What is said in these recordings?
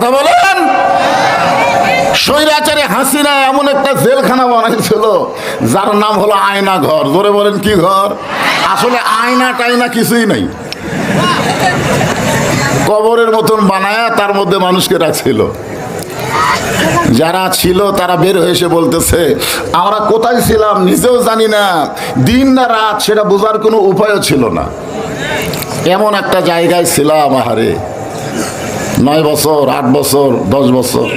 কথা বলেন? স্বৈরাচারে হাসিনা এমন একটা জেলখানা বানাইছিল, যার নাম হলো আয়না ঘর। জোরে বলেন, কি ঘর? আসলে আয়না টাইনা কিছুই নাই। কবরের মতন বানায়া তার মধ্যে মানুষকে রাখছিল। যারা ছিল তারা বের হয়ে এসে বলতেছে, আমরা কোথায় ছিলাম নিজেও জানি না। দিন না রাত, সেটা বোঝার কোনো উপায়ও ছিল না। এমন একটা জায়গায় ছিলাম, আহারে। নয় বছর, আট বছর, দশ বছর।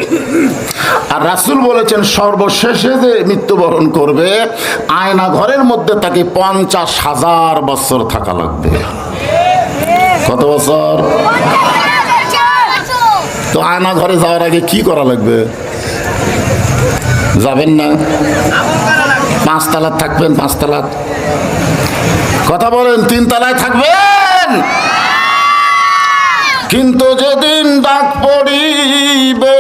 আর রাসুল বলেছেন, সর্বশেষে যে মৃত্যুবরণ করবে, আয়না ঘরের মধ্যে তাকে পঞ্চাশ হাজার বছর থাকা লাগবে। কত বছর? তো আয়না ঘরে যাওয়ার আগে কি করা লাগবে? যাবেন না? পাঁচ পাঁচতলার থাকবেন, পাঁচ পাঁচতলার কথা বলেন, তিন তলায় থাকবেন? কিন্তু যেদিন ডাক পড়িবে,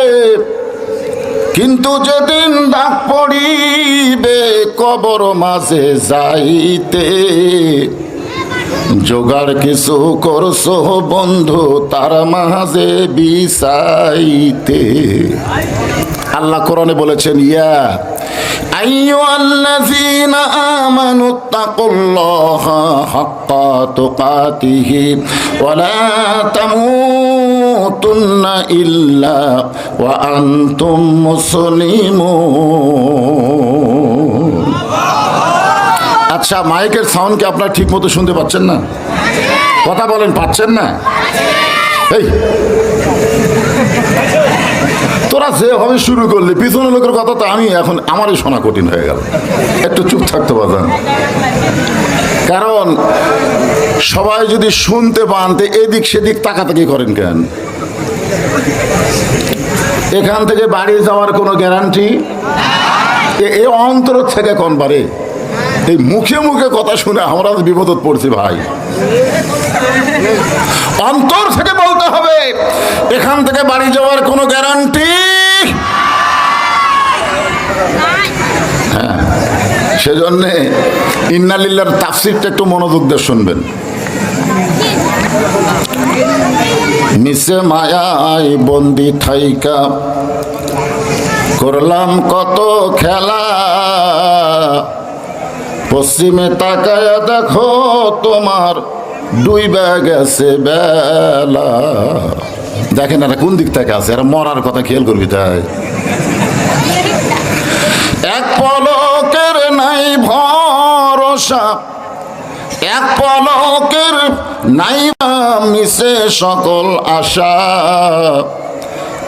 কিন্তু যেদিন ডাক পড়িবে, কবর মাঝে যাইতে জোগাড় কিছু করছ বন্ধু, তার মাঝে বিসাইতে আল্লাহ কোরআনে বলেছেন, ইয়া আইয়ুহাল্লাযীনা আমানুত্তাকুল্লাহা হাক্কা তুকাতিহি ওয়া তামুতুন্না ইল্লা ওয়া আনতুম মুসলিমুন। আচ্ছা মাইকের সাউন্ড কি আপনারা ঠিক মতো শুনতে পাচ্ছেন না? কথা বলেন, পাচ্ছেন না? এই তোরা যেভাবে শুরু করলে। পিছনে লোকের কথা তো আমি এখন আমারই শোনা কঠিন হয়ে গেল। একটু চুপ থাকতে পারতাম কারণ সবাই যদি শুনতে পান, তো এদিক সেদিক তাকাতাকি করেন কেন? এখান থেকে বাড়ি যাওয়ার কোনো গ্যারান্টি এ অন্তর থেকে কোন বারে এই মুখে মুখে কথা শুনে আমরা বিপদত পড়ছি ভাই। অন্তর থেকে বলতে হবে, এখান থেকে বাড়ি যাওয়ার কোনো গ্যারান্টি হ্যাঁ সেজন্যে ইন্নালিল্লার তাফসিরটা একটু মনোযোগ দিয়ে শুনবেন। মিশে মায়ায় বন্দি থাইকা, করলাম কত খেলা। পশ্চিমে তাকায় দেখো, তোমার দুই ব্যাগ আছে বেলা। দেখেন এরা কোন দিক থেকে আছে? এরা মরার কথা খেয়াল করবি তাই। এক পলকের নাই ভরসা, এক পলকের নাই মিশে সকল আশা।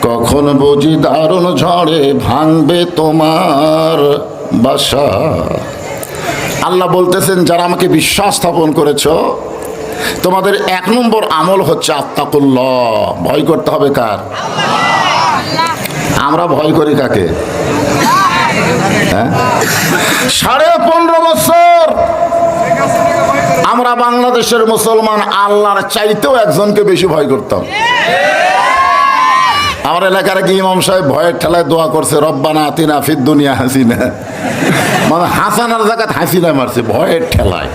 কখন বুঝি দারুণ ঝড়ে ভাঙবে তোমার বাসা। আল্লাহ বলতেছেন, যারা আমাকে বিশ্বাস স্থাপন করেছ, তোমাদের এক নম্বর আমল হচ্ছে আত্মাকুল্লাহ। ভয় করতে হবে কার? আমরা ভয় করি কাকে? হ্যাঁ? সাড়ে পনেরো বছর আমরা বাংলাদেশের মুসলমান, আল্লাহর চাইতেও একজনকে বেশি ভয় করতাম। আমার এলাকার কি ইমাম সাহেব ভয়ের ঠেলায় দোয়া করছে, রব্বানা আতিনা ফির দুনিয়া হাসিনা। মানে হাসানার জায়গায় হাসিনা মারছে ভয়ের ঠেলায়।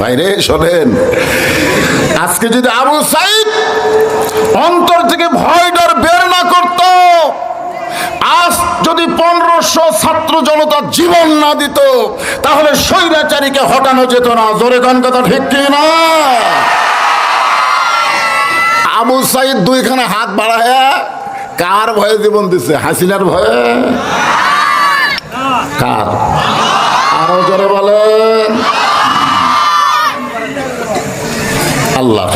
বাইরে শোনেন, আজকে যদি আবু সাইদ অন্তর থেকে ভয় ডর বের না করত, আজ যদি পনেরোশো ছাত্র জনতা জীবন না দিত তাহলে স্বৈরাচারীকে হটানো যেত না। জোরে গান কথা ঠিক না? আবু সাইদ দুইখানে হাত বাড়ায়, কার ভয়ে জীবন দিছে? হাসিনার ভয়ে? কার? আরও জোরে বলেন। আল্লাহ।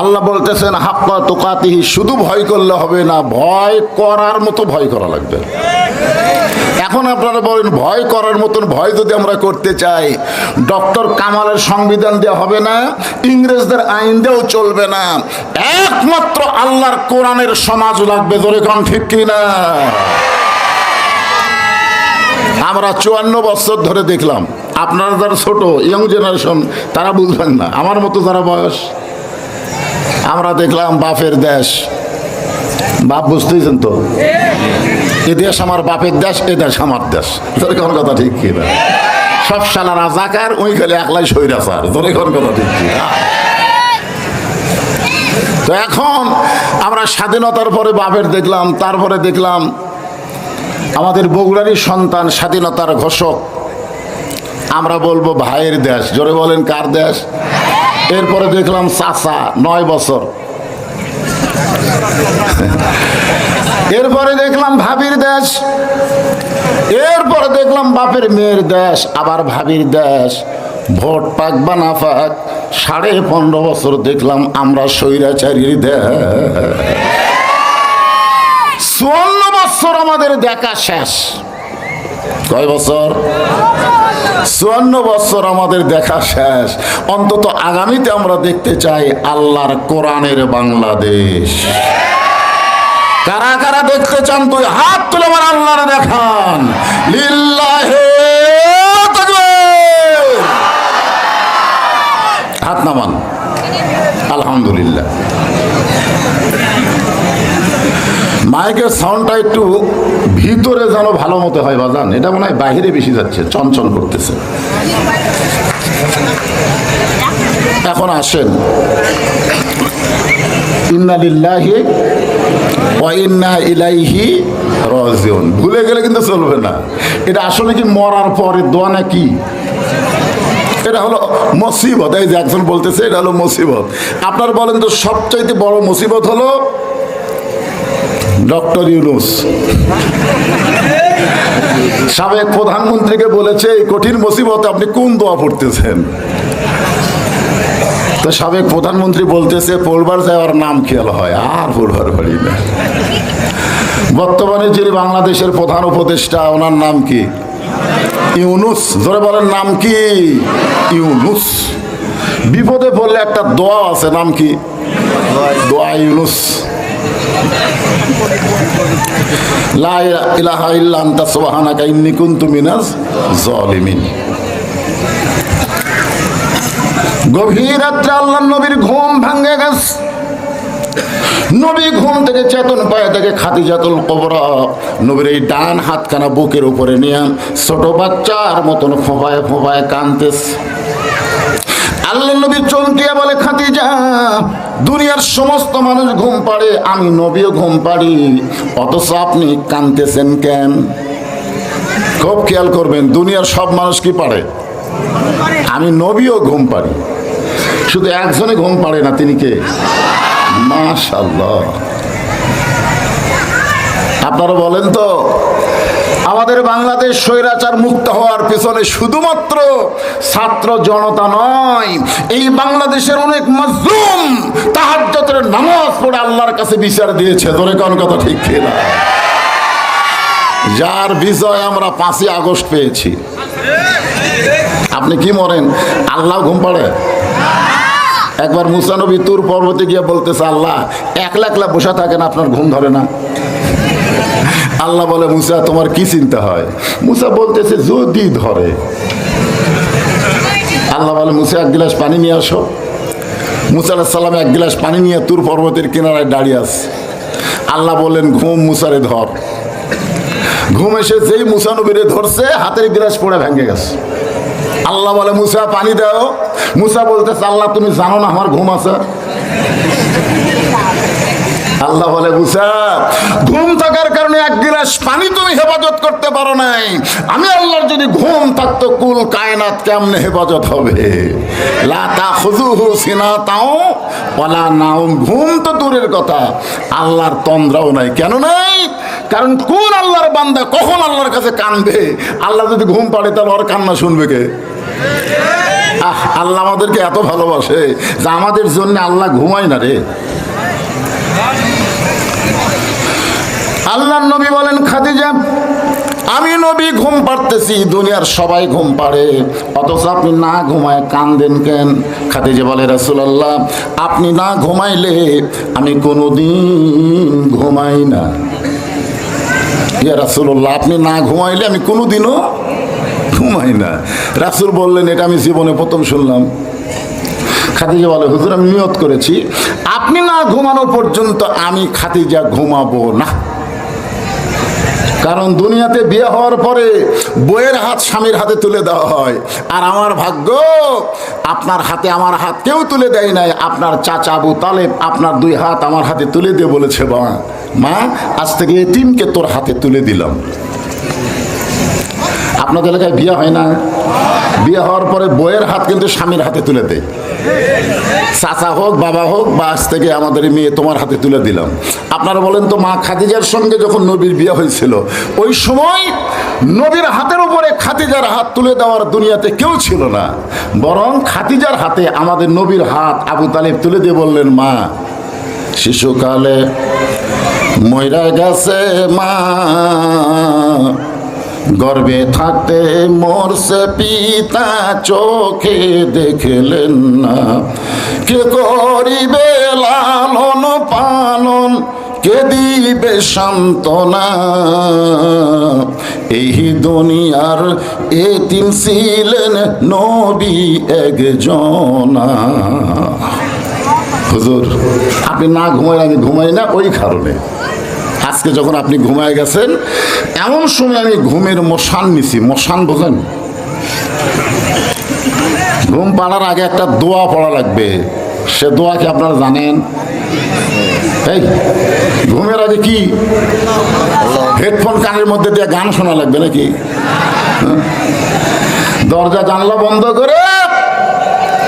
আল্লাহ বলতেছেন হাপ্পা তোকাতিহি, শুধু ভয় করলে হবে না, ভয় করার মতো ভয় করা লাগবে। এখন আপনারা বলেন, ভয় করার মতন ভয় যদি আমরা করতে চাই, ডক্টর কামালের সংবিধান দেওয়া হবে না, ইংরেজদের আইন দিয়েও চলবে না। একমাত্র আল্লাহর কোরআনের সমাজ লাগবে ধরে কোন ঠিক কিনা? আমরা চুয়ান্ন বছর ধরে দেখলাম, আপনারা যারা ছোট ইয়ং জেনারেশন তারা বুঝবেন না, আমার মতো যারা বয়স, আমরা দেখলাম বাপের দেশ। বাপ বুঝতেইছেন তো এ দেশ আমার বাপের দেশ, এ দেশ আমার দেশ। তোর কোন কথা ঠিক কি না? সব শালা রাজাকার ওই খালি একলাই সৈরাচার ধরে কোন কথা ঠিক কি না? তো এখন আমরা স্বাধীনতার পরে বাপের দেখলাম, তারপরে দেখলাম আমাদের বগুড়ারই সন্তান স্বাধীনতার ঘোষক। আমরা বলব ভাইয়ের দেশ। জোরে বলেন কার দেশ? এরপরে দেখলাম চাচা, নয় বছর। এরপরে দেখলাম ভাবির দেশ। এরপরে দেখলাম বাপের মেয়ের দেশ, আবার ভাবির দেশ। ভোট পাক বা না পাক, সাড়ে পনেরো বছর দেখলাম আমরা স্বৈরাচারীর দেশ। চুয়ান্ন বছর আমাদের দেখা শেষ। কয় বছর? চুয়ান্ন বছর আমাদের দেখা শেষ। অন্তত আগামীতে আমরা দেখতে চাই আল্লাহর কোরআনের বাংলাদেশ। কারা কারা দেখতে চান, তুই হাত তুলে আমার আল্লাহর দেখান। হাত নামান। আলহামদুলিল্লাহ। মাইকের সাউন্ডটা একটু ভিতরে যেন ভালো মতো হয়, বাজান। এটা মনে হয় বাহিরে বেশি যাচ্ছে, চঞ্চল করতেছে। এখন আসেন। ইন্না ভুলে গেলে কিন্তু চলবে না। এটা আসলে কি মরার পরে দোয়া নাকি? এটা হলো মুসিবত। এই যে একজন বলতেছে, এটা হলো মুসিবত। আপনার বলেন তো, সবচাইতে বড় মুসিবত হলো ডক্টর ইউনুস। সাবেক প্রধানমন্ত্রীকে বলেছে, এই কঠিন মুসিবতে আপনি কোন দোয়া পড়তেছেন? তো সাবেক প্রধানমন্ত্রী বলতেছে পড়বার যাওয়ার নাম খেয়াল হয়, আর পড়বার পারি না বর্তমানে যিনি বাংলাদেশের প্রধান উপদেষ্টা, ওনার নাম কি? ইউনুস। ধরে বলেন, নাম কি? ইউনুস। বিপদে পড়লে একটা দোয়া আছে, নাম কি? দোয়া ইউনুস। ইলাহা ইল্লা আনতা সুবহানাকা, ইন্নী কুনতু মিনাজ গভীর রাত্রে আল্লাহ নবীর ঘুম ভাঙ্গে গেছে। নবী ঘুম থেকে চেতন পায়ে থেকে খাদিজাতুল কবরা। নবীর এই ডান হাতখানা বুকের উপরে নিয়ে ছোট বাচ্চার মতন ফোপায় ফোপায় কানতেছে আল্লাহ নবী চমকিয়া বলে, খাদিজা, দুনিয়ার সমস্ত মানুষ ঘুম পাড়ে, আমি নবীও ঘুম পাড়ি। অথচ আপনি কানতেছেন কেন? খুব খেয়াল করবেন, দুনিয়ার সব মানুষ কি পারে? আমি নবীও ঘুম পারি শুধু একজনে ঘুম পারে না, তিনি কে? মাশাল্লাহ আপনারা বলেন তো, আমাদের বাংলাদেশ স্বৈরাচার মুক্ত হওয়ার পেছনে শুধুমাত্র ছাত্র জনতা নয়, এই বাংলাদেশের অনেক মাজলুম তাহাজ্জতের নামাজ পড়ে আল্লাহর কাছে বিচার দিয়েছে। ধরে কোন কথা ঠিক কিনা যার বিজয় আমরা পাঁচই আগস্ট পেয়েছি। আপনি কি মরেন? আল্লাহ ঘুম পাড়ে? একবার মুসানবী তুর পর্বতে গিয়ে বলতেছে, আল্লাহ, একলা একলা বসে থাকেন, আপনার ঘুম ধরে না। আল্লাহ বলে, মুসা, তোমার কি চিন্তা হয়? মুসা বলতেছে, যদি ধরে। আল্লাহ বলে, মুসা, এক গিলাস পানি নিয়ে আসো। মুসা সাল্লাম এক গিলাস পানি নিয়ে তুর পর্বতের কিনারায় দাঁড়িয়ে আছে। আল্লাহ বললেন, ঘুম মুসারে ধর। ঘুম এসে যেই মুসানবীরে ধরছে, হাতের গিলাস পড়ে ভেঙে গেছে। আল্লাহ বলে মুসা পানি দাও। মুসা বলতে আল্লাহ তুমি জানো না আমার ঘুম আছে। আল্লাহ বলে, মুসা, ঘুম থাকার কারণে এক গিলাস পানি তুমি হেফাজত করতে পারো নাই। আমি আল্লাহর যদি ঘুম থাকতো, কুল কায়নাত কেমনে হেফাজত হবে? লা তাখুযুহু সিনাতাও, ওয়ালা নাউম ঘুম তো দূরের কথা, আল্লাহর তন্দ্রাও নাই। কেন নাই? কারণ কোন আল্লাহর বান্দা কখন আল্লাহর কাছে কানবে? আল্লাহ যদি ঘুম পাড়ে, তাহলে ওর কান্না শুনবে কে? আহ, আল্লাহ আমাদেরকে এত ভালোবাসে যে আমাদের জন্য আল্লাহ ঘুমায় না রে। আল্লাহ নবী বলেন, খাদিজা, আমি নবী ঘুম পাড়তেছি, দুনিয়ার সবাই ঘুম পাড়ে। অথচ আপনি না ঘুমায় কান্দেন কেন? খাদিজা বলে, রাসূলুল্লাহ, আপনি না ঘুমাইলে আমি কোনোদিন ঘুমাই না। ইয়া রাসূলুল্লাহ, আপনি না ঘুমাইলে আমি কোনোদিনও ঘুমাই না। রাসূল বললেন, এটা আমি জীবনে প্রথম শুনলাম। খাদিজা বলে, হুজুর, আমি নিয়ত করেছি। আপনি না ঘুমানো পর্যন্ত আমি খাদিজা ঘুমাবো না। কারণ দুনিয়াতে বিয়ে হওয়ার পরে বইয়ের হাত স্বামীর হাতে তুলে দেওয়া হয়। আর আমার ভাগ্য, আপনার হাতে আমার হাত কেউ তুলে দেয় নাই। আপনার চাচা আবু তালেব আপনার দুই হাত আমার হাতে তুলে দিয়ে বলেছে, মা মা, আজ থেকে এতিমকে তোর হাতে তুলে দিলাম। আপনাদের এলাকায় বিয়ে হয় না? বিয়ে হওয়ার পরে বইয়ের হাত কিন্তু স্বামীর হাতে তুলে দেয়। চাচা হোক, বাবা হোক, বা আজ থেকে আমাদের মেয়ে তোমার হাতে তুলে দিলাম। আপনারা বলেন তো, মা খাদিজার সঙ্গে যখন নবীর বিয়ে হয়েছিল, ওই সময় নবীর হাতের উপরে খাদিজার হাত তুলে দেওয়ার দুনিয়াতে কেউ ছিল না। বরং খাদিজার হাতে আমাদের নবীর হাত আবু তালিব তুলে দিয়ে বললেন, মা, শিশুকালে ময়রা গেছে মা গর্বে থাকতে মরছে পিতা, চোখে দেখলেন না। কে করিবে লালন পালন, কে দিবে সান্ত্বনা? এই দুনিয়ার এতিম ছিলেন নবী একজনা। হুজুর, আপনি না ঘুমাই আমি ঘুমাই না, ওই কারণে। আজকে যখন আপনি ঘুমায় গেছেন, এমন সময় আমি ঘুমের মশান নিছি। মশান বোঝেন? ঘুম পাড়ার আগে একটা দোয়া পড়া লাগবে। সে দোয়া কি আপনারা জানেন? এই, ঘুমের আগে কি? হেডফোন কানের মধ্যে দিয়ে গান শোনা লাগবে নাকি? হ্যাঁ? দরজা জানলা বন্ধ করে